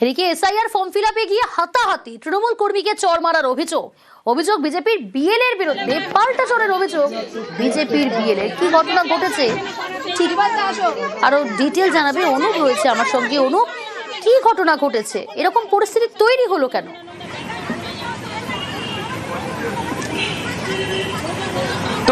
এদিকে SIR form fill আপে গিয়ে হাতাহাতি তৃণমূল কর্মীকে চর মারার অভিযোগ। অভিযোগ বিজেপির বিএল এর বিরুদ্ধে পাল্টা চরের অভিযোগ। বিজেপির বিএল এর। কি ঘটনা ঘটেছে? ঠিক আরও ডিটেল জানাবে অনুপ রয়েছে আমার সঙ্গে। অনুপ, কি ঘটনা ঘটেছে? এরকম পরিস্থিতি তৈরি হলো কেন?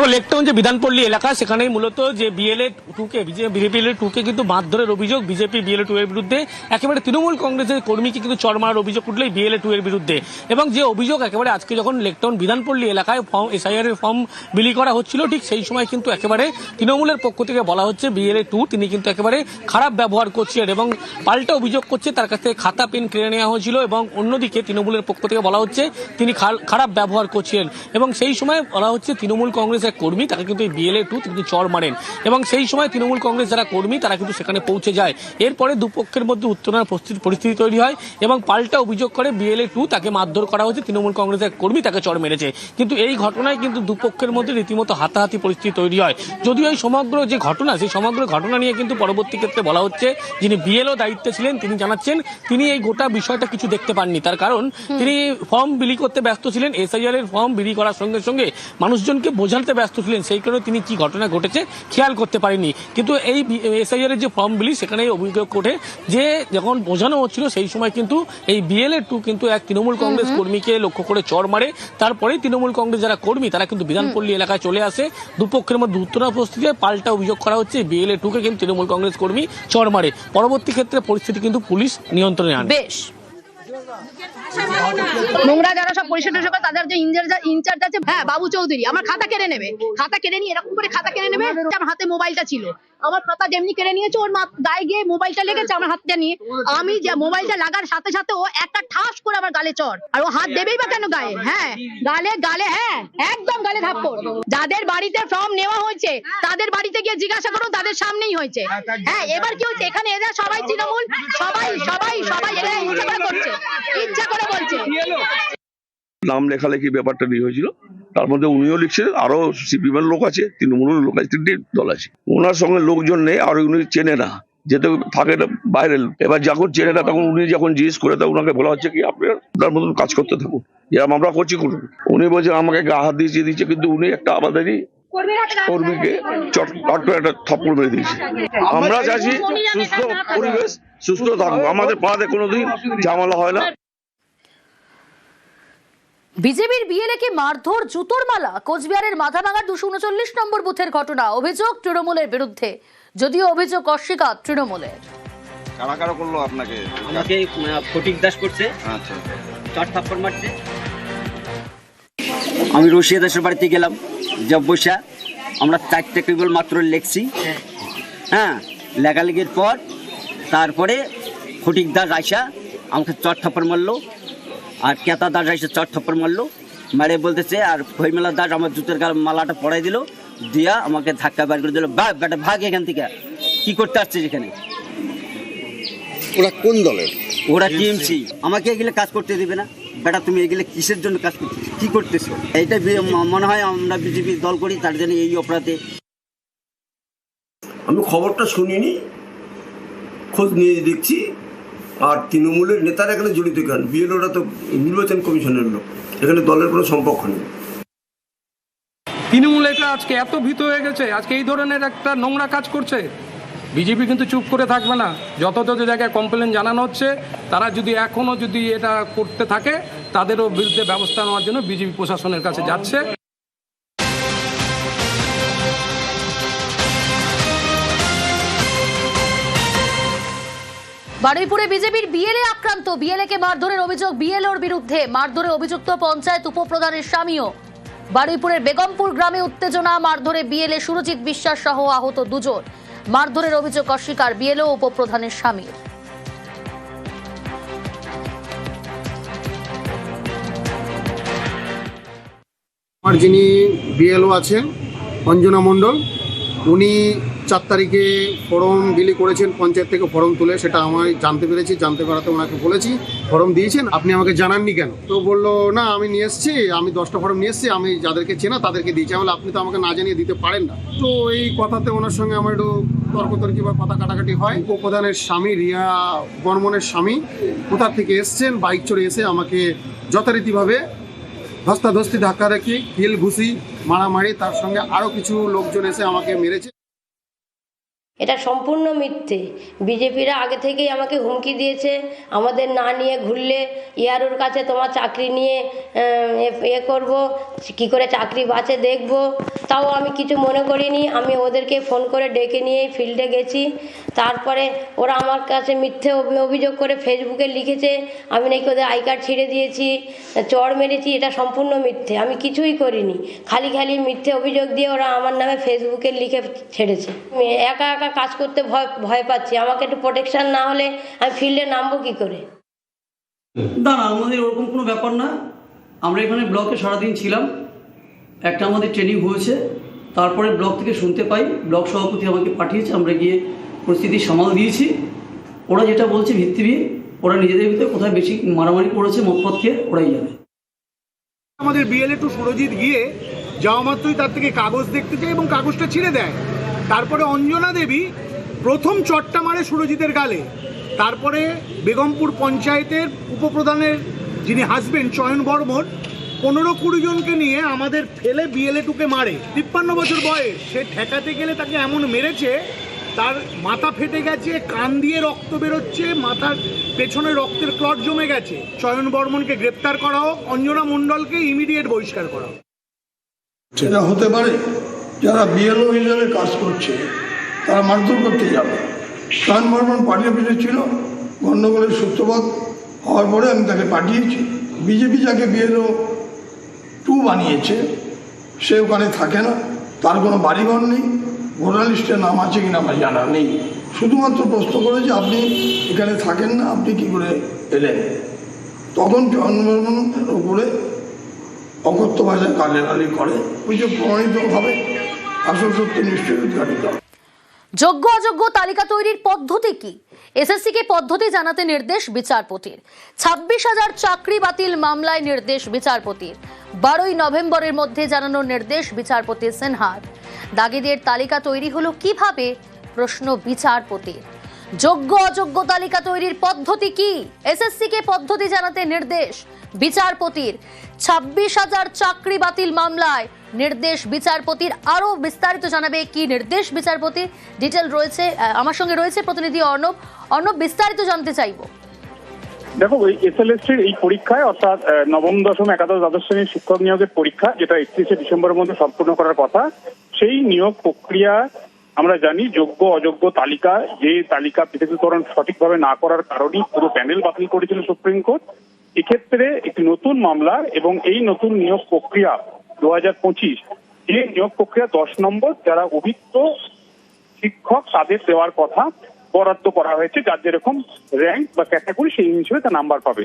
তো লেকটাউন যে বিধানপল্লী এলাকা, সেখানেই মূলত যে বিএলএ টুকে বিজেপি টুকে কিন্তু মারধরের অভিযোগ বিজেপি বিএলএ টু এর বিরুদ্ধে। একেবারে তৃণমূল কংগ্রেসের কর্মীকে কিন্তু চড় মারার অভিযোগ উঠলেই বিএলএ টু এর বিরুদ্ধে। এবং যে অভিযোগ একেবারে আজকে যখন লেকটাউন বিধানপল্লী এলাকায় ফর্ম এসআইআর এর ফর্ম বিলি করা হচ্ছিল, ঠিক সেই সময় কিন্তু একেবারে তৃণমূলের পক্ষ থেকে বলা হচ্ছে বিএলএ টু তিনি কিন্তু একেবারে খারাপ ব্যবহার করছেন এবং পাল্টা অভিযোগ করছে, তার কাছ থেকে খাতা, পেন কেড়ে নেওয়া হয়েছিল এবং অন্যদিকে তৃণমূলের পক্ষ থেকে বলা হচ্ছে তিনি খারাপ ব্যবহার করছেন এবং সেই সময় বলা হচ্ছে তৃণমূল কংগ্রেসের কর্মী তারা কিন্তু এই বিএলএ টু কিন্তু চর মারেন। এবং সেই সময় তৃণমূল কংগ্রেস যারা কর্মী তারা কিন্তু সেখানে পৌঁছে যায়। এরপরে দুপক্ষের মধ্যে উত্তেজনার পরিস্থিতি- পরিস্থিতি তৈরি হয় এবং পাল্টা অভিযোগ করে বিএলএ টু তাকে মারধর করা হয়েছে। তৃণমূল কংগ্রেসের কর্মী তাকে চর মেরেছে। কিন্তু এই ঘটনায় কিন্তু দুপক্ষের মধ্যে রীতিমতো হাতাহাতি পরিস্থিতি তৈরি হয়। যদিও এই সমগ্র যে ঘটনা সেই সমগ্র ঘটনা নিয়ে কিন্তু পরবর্তী ক্ষেত্রে বলা হচ্ছে যিনি বিএলও দায়িত্বে ছিলেন তিনি জানাচ্ছেন তিনি এই গোটা বিষয়টা কিছু দেখতে পাননি। তার কারণ তিনি ফর্ম বিলি করতে ব্যস্ত ছিলেন। এসআইআর এর ফর্ম বিলি করার সঙ্গে সঙ্গে মানুষজনকে বোঝাতে ব্যস্ত ছিলেন সেই কারণে তিনি কি ঘটনা ঘটেছে খেয়াল করতে পারেনি। কিন্তু এই এসআইআর এর যে ফর্ম বিলি সেখানে অভিযোগ ওঠে যে যখন বোঝানো হচ্ছিল সেই সময় কিন্তু এই বিএলএ টু কিন্তু এক তৃণমূল কংগ্রেস কর্মীকে লক্ষ্য করে চড় মারে। তারপরে তৃণমূল কংগ্রেস যারা কর্মী তারা কিন্তু বিধানপল্লী এলাকায় চলে আসে। দুপক্ষের মধ্যে উত্তরা উপস্থিতিতে পাল্টা অভিযোগ করা হচ্ছে বিএলএ টুকে কিন্তু তৃণমূল কংগ্রেস কর্মী চড় মারে। পরবর্তী ক্ষেত্রে পরিস্থিতি কিন্তু পুলিশ নিয়ন্ত্রণে আনে। বেশ। নোংরা যারা সব পরিষদ করে, তাদের যে ইনচার্জ আছে হ্যাঁ বাবু চৌধুরী আমার খাতা কেড়ে নেবে। খাতা কেড়ে নিয়ে এরকম করে খাতা কেড়ে নেবে আমার হাতে মোবাইলটা ছিল। আমার খাতা যেমনি কেড়ে নিয়েছে ওর গায়ে গিয়ে মোবাইলটা লেগেছে আমার হাতটা নিয়ে। আমি যে মোবাইলটা লাগার সাথে সাথে ও একটা ঠাস করে আমার গালে চড়। আর ও হাত দেবেই বা কেন গায়ে? হ্যাঁ গালে গালে হ্যাঁ একদম গালে থাপ্পড়। যাদের বাড়িতে ফর্ম নেওয়া হয়েছে তাদের বাড়িতে গিয়ে জিজ্ঞাসা করুন তাদের সামনেই হয়েছে। হ্যাঁ এবার কি হচ্ছে এখানে এরা সবাই তৃণমূল সবাই সবাই সবাই এরা ইচ্ছা করে করছে ইচ্ছা করে বলছে নাম লেখালেখি ব্যাপারটা নিয়ে হয়েছিল। তার মধ্যে উনিও লিখছেন আরও সিপিএমের লোক আছে, তৃণমূলের লোক আছে, তিনটি দল আছে। ওনার সঙ্গে লোকজন নেই, আর উনি চেনে না, যেহেতু থাকে না বাইরের এবার যখন চেনে না, তখন উনি যখন জিজ্ঞেস করে তা ওনাকে বলা হচ্ছে কি, আপনি তার মতন কাজ করতে থাকুন। এরকম আমরা করছি করুন। উনি বলছেন আমাকে গা হাত দিয়ে দিচ্ছে, কিন্তু উনি একটা আমাদেরই কর্মীকে চট করে একটা থপ্পড় মেরে দিয়েছে। আমরা চাইছি সুস্থ পরিবেশ, সুস্থ থাকুক। আমাদের পাড়াতে কোনোদিন ঝামেলা হয় না। বিজেপির বিএলএ কে মারধর জুতোর মালা? কোচবিহারের মাথাভাঙার দুশো উনচল্লিশ নম্বর বুথের ঘটনা অভিযোগ তৃণমূলের বিরুদ্ধে। যদিও অভিযোগ অস্বীকার তৃণমূলের। কারা কারা করল আপনাকে? আমাকে ফটিক দাস করছে। আচ্ছা। চার থাপ্পড় মারছে। আমি রশিয়া দাসের বাড়িতে গেলাম জব বসা। আমরা চারটে কেবল মাত্র লেখছি। হ্যাঁ লেখালেখির পর তারপরে ফটিক দাস আইসা আমাকে চট থাপ্পড় মারলো। আর কেতা দাস আইসা চট থাপ্পড় মারলো। মারে বলতেছে আর ফইমেলা দাস আমার জুতের গাল মালাটা পড়াই দিল দিয়া আমাকে ধাক্কা বার করে দিল। বা বেটা ভাগ এখান থেকে। কি করতে আসছিস এখানে? ওরা কোন দলের? ওরা টিএমসি। আমাকে এগুলো কাজ করতে দিবে না। বেটা তুমি এগুলো কিসের জন্য কাজ করতে কি করতেছো? এইটা মনে হয় আমরা বিজেপি দল করি তার জন্য এই অপরাধে। আমি খবরটা শুনিনি। খোঁজ নিয়ে দেখছি। আর তৃণমূলের নেতারা এখানে জড়িত কেন? বিএলওরা তো নির্বাচন কমিশনের লোক। এখানে দলের কোনো সম্পর্ক নেই। তৃণমূল এটা আজকে এত ভীত হয়ে গেছে, আজকে এই ধরনের একটা নোংরা কাজ করছে। বিজেপি কিন্তু চুপ করে থাকবে না। যত যত জায়গায় কমপ্লেন জানানো হচ্ছে, তারা যদি এখনও যদি এটা করতে থাকে, তাদেরও বিরুদ্ধে ব্যবস্থা নেওয়ার জন্য বিজেপি প্রশাসনের কাছে যাচ্ছে। বারুইপুরে বিজেপির বিএলএ আক্রান্ত। বিএলএ কে মারধরের অভিযোগ বিএলওর বিরুদ্ধে। মারধরে অভিযুক্ত পঞ্চায়েত উপপ্রধানের স্বামীও। বারুইপুরের বেগমপুর গ্রামে উত্তেজনা, মারধরে বিএলএ সুরজিৎ বিশ্বাস সহ আহত দুজন। মারধরের অভিযোগ অস্বীকার বিএলও উপপ্রধানের স্বামী আমার যিনি বিএলও আছেন, অঞ্জনা মণ্ডল, উনি চার তারিখে ফর্ম বিলি করেছেন পঞ্চায়েত থেকে ফর্ম তুলে সেটা আমি জানতে পেরেছি জানতে পারাতে ওনাকে বলেছি ফর্ম দিয়েছেন আপনি আমাকে জানাননি কেন? তো বলল না আমি নিয়ে এসেছি আমি দশটা ফর্ম নিয়ে এসেছি আমি যাদেরকে চেনা তাদেরকে দিয়েছি। বললাম, আপনি তো আমাকে না জানিয়ে দিতে পারেন না। তো এই কথাতে ওনার সঙ্গে আমার একটু তর্কতর্কি বা কথা কাটাকাটি হয়। উপপ্রধানের স্বামী রিয়া বর্মনের স্বামী কোথা থেকে এসছেন বাইক চড়ে এসে আমাকে যথারীতিভাবে ধস্তাধস্তি ধাক্কা রাখি হিল ঘুষি মারামারি তার সঙ্গে আরও কিছু লোকজন এসে আমাকে মেরেছে। এটা সম্পূর্ণ মিথ্যে। বিজেপিরা আগে থেকেই আমাকে হুমকি দিয়েছে, আমাদের না নিয়ে ঘুরলে ইয়ারুর কাছে তোমার চাকরি নিয়ে এ- করব, কি করে চাকরি বাঁচে দেখব। তাও আমি কিছু মনে করিনি, আমি ওদেরকে ফোন করে ডেকে নিয়ে ফিল্ডে গেছি। তারপরে ওরা আমার কাছে মিথ্যে অভিযোগ করে ফেসবুকে লিখেছে, আমি নাকি ওদের আই কার্ড ছিঁড়ে দিয়েছি, চড় মেরেছি, এটা সম্পূর্ণ মিথ্যে, আমি কিছুই করিনি। খালি খালি মিথ্যে অভিযোগ দিয়ে ওরা আমার নামে ফেসবুকে লিখে ছেড়েছে। আমি একা একা কাজ করতে ভয় ভয় পাচ্ছি। আমাকে একটু প্রোটেকশন না হলে আমি ফিল্ডে নামবো কি করে? না না আমাদের ওরকম কোনো ব্যাপার না। আমরা এখানে ব্লকে সারাদিন ছিলাম। একটা আমাদের ট্রেনিং হয়েছে। তারপরে ব্লক থেকে শুনতে পাই। ব্লক সভাপতি আমাকে পাঠিয়েছে। আমরা গিয়ে পরিস্থিতি সামাল দিয়েছি। ওরা যেটা বলছে ভিত্তিহীন ওরা নিজেদের ভিতরে কোথায় বেশি মারামারি করেছে মতপথ খেয়ে ওরাই যাবে আমাদের বিএলএ টু সুরজিৎ গিয়ে যাওয়া মাত্রই তার থেকে কাগজ দেখতে চায় এবং কাগজটা ছিঁড়ে দেয়। তারপরে অঞ্জনা দেবী প্রথম চটটা মারে সুরজিতের গালে। তারপরে বেগমপুর পঞ্চায়েতের উপপ্রধানের যিনি হাজবেন্ড চয়ন বর্মন, পনেরো কুড়ি জনকে নিয়ে আমাদের ফেলে বিএলএ টুকে মারে। তিপ্পান্ন বছর বয়স, সে ঠেকাতে গেলে তাকে এমন মেরেছে, তার মাথা ফেটে গেছে, কান দিয়ে রক্ত বেরোচ্ছে, মাথার পেছনে রক্তের ক্লট জমে গেছে। চয়ন বর্মনকে গ্রেপ্তার করা হোক, অঞ্জনা মণ্ডলকে ইমিডিয়েট বহিষ্কার করা হোক। সেটা হতে পারে। যারা বিএলও হিসাবে কাজ করছে, তারা মারধর করতে যাবে। প্রাণ বর্মন পার্টি অফিসে ছিল, গণ্ডগোলের সূত্রপাত হওয়ার পরে আমি তাকে পাঠিয়েছি। বিজেপি যাকে বিএলও টু বানিয়েছে, সে ওখানে থাকে না, তার কোনো বাড়িঘর নেই, ভোটার লিস্টে নাম আছে কিনা আমার জানা নেই। শুধুমাত্র প্রশ্ন করেছে আপনি এখানে থাকেন না, আপনি কি করে এলেন? তখন চয়ন উপরে অকথ্য ভাষায় কালেরালি করে অভিযোগ প্রমাণিত হবে। আসল সত্য নিশ্চয়ই উদ্ঘাটিত যোগ্য অযোগ্য তালিকা তৈরির পদ্ধতি কি? এসএসসি কে পদ্ধতি জানাতে নির্দেশ বিচারপতির। ছাব্বিশ হাজার চাকরি বাতিল মামলায় নির্দেশ বিচারপতির। বারোই নভেম্বরের মধ্যে জানানোর নির্দেশ বিচারপতি সিনহার। দাগিদের তালিকা তৈরি হলো কীভাবে? প্রশ্ন বিচারপতির। যোগ্য অযোগ্য তালিকা তৈরির পদ্ধতি কি? এসএসসি কে পদ্ধতি জানাতে নির্দেশ বিচারপতির। ছাব্বিশ হাজার চাকরি বাতিল মামলায় নির্দেশ বিচারপতির আরও বিস্তারিত জানাবে কি নির্দেশ বিচারপতি। ডিটেল রয়েছে আমার সঙ্গে রয়েছে প্রতিনিধি অর্ণব। অর্ণব, বিস্তারিত জানতে চাইব। দেখো, ওই এস এসএলএসটির এই পরীক্ষায়, অর্থাৎ নবম, দশম, একাদশ, দ্বাদশ শ্রেণির শিক্ষক নিয়োগের পরীক্ষা, যেটা একত্রিশে ডিসেম্বরের মধ্যে সম্পূর্ণ করার কথা, সেই নিয়োগ প্রক্রিয়া আমরা জানি যোগ্য, অযোগ্য তালিকা, যে তালিকা পৃথকীকরণ সঠিকভাবে না করার কারণেই পুরো প্যানেল বাতিল করেছিল সুপ্রিম কোর্ট। এক্ষেত্রে একটি নতুন মামলা এবং এই নতুন নিয়োগ প্রক্রিয়া দু হাজার পঁচিশ, যে নিয়োগ প্রক্রিয়া দশ নম্বর যারা অভিজ্ঞ শিক্ষক তাদের দেওয়ার কথা বরাদ্দ করা হয়েছে, যার যেরকম র্যাঙ্ক বা ক্যাটাগরি সেই হিসেবে তার নাম্বার পাবে।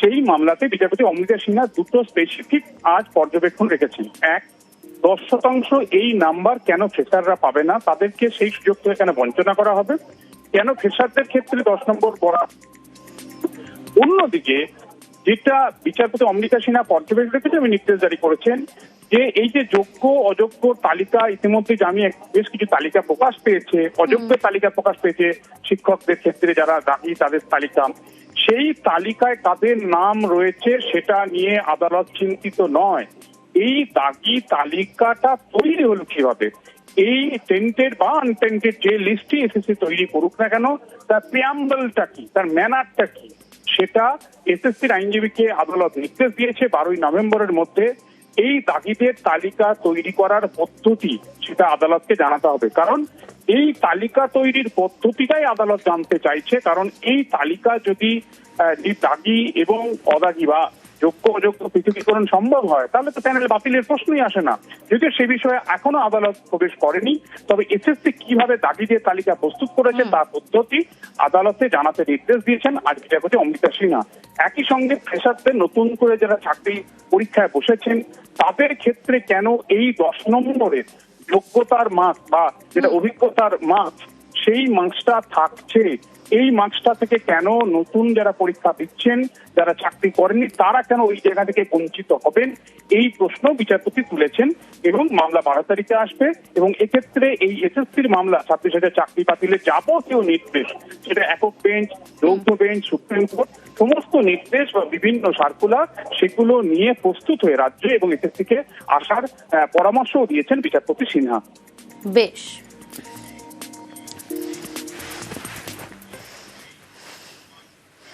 সেই মামলাতে বিচারপতি অমৃতা সিনহা দুটো স্পেসিফিক আজ পর্যবেক্ষণ রেখেছেন। এক, দশ শতাংশ এই নাম্বার কেন ফ্রেশাররা পাবে না? তাদেরকে সেই সুযোগ থেকে কেন বঞ্চনা করা হবে? কেন ফ্রেশারদের ক্ষেত্রে দশ নম্বর বরা অন্যদিকে যেটা বিচারপতি অমৃতা সিনহা পর্যবেক্ষণ রেখেছে আমি নির্দেশ জারি করেছেন যে এই যে যোগ্য অযোগ্য তালিকা ইতিমধ্যে আমি বেশ কিছু তালিকা প্রকাশ পেয়েছে অযোগ্য তালিকা প্রকাশ পেয়েছে শিক্ষকদের ক্ষেত্রে যারা দাবি তাদের তালিকা। সেই তালিকায় কাদের নাম রয়েছে সেটা নিয়ে আদালত চিন্তিত নয়। এই দাগি তালিকাটা তৈরি হলো কীভাবে? এই টেন্টেড বা আনটেন্টেড যে লিস্টটি এসএসসি তৈরি করুক না কেন তার প্রিয়াম্বলটা কি? তার ম্যানারটা কি? সেটা এসএসসির আইনজীবীকে আদালত নির্দেশ দিয়েছে বারোই নভেম্বরের মধ্যে। এই দাগিদের তালিকা তৈরি করার পদ্ধতি সেটা আদালতকে জানাতে হবে। কারণ এই তালিকা তৈরির পদ্ধতিটাই আদালত জানতে চাইছে। কারণ এই তালিকা যদি দাগি এবং অদাগি বা যোগ্য অযোগ্য পৃথকীকরণ সম্ভব হয় তাহলে তো প্যানেল বাতিলের প্রশ্নই আসে না। যদিও সে বিষয়ে এখনও আদালত প্রবেশ করেনি তবে এসএসসি কীভাবে দাগিদের তালিকা প্রস্তুত করেছে তার পদ্ধতি আদালতে জানাতে নির্দেশ দিয়েছেন আজ বিচারপতি অমৃতা সিনহা। একই সঙ্গে ফ্রেশারদের নতুন করে যারা চাকরি পরীক্ষায় বসেছেন তাদের ক্ষেত্রে কেন এই দশ নম্বরের যোগ্যতার মাস বা যেটা অভিজ্ঞতার মাস সেই মার্কসটা থাকছে। এই মার্কসটা থেকে কেন নতুন যারা পরীক্ষা দিচ্ছেন, যারা চাকরি করেননি, তারা কেন ওই জায়গা থেকে বঞ্চিত হবেন? এই প্রশ্ন বিচারপতি তুলেছেন এবং মামলা বারো তারিখে আসবে এবং এক্ষেত্রে এই এসএসসির মামলা ছাত্রী সাথে চাকরি বাতিলের যাবতীয় নির্দেশ, সেটা একক বেঞ্চ, যৌথ বেঞ্চ, সুপ্রিম কোর্ট, সমস্ত নির্দেশ বা বিভিন্ন সার্কুলার সেগুলো নিয়ে প্রস্তুত হয়ে রাজ্য এবং এসএসসিকে আসার পরামর্শও দিয়েছেন বিচারপতি সিনহা। বেশ।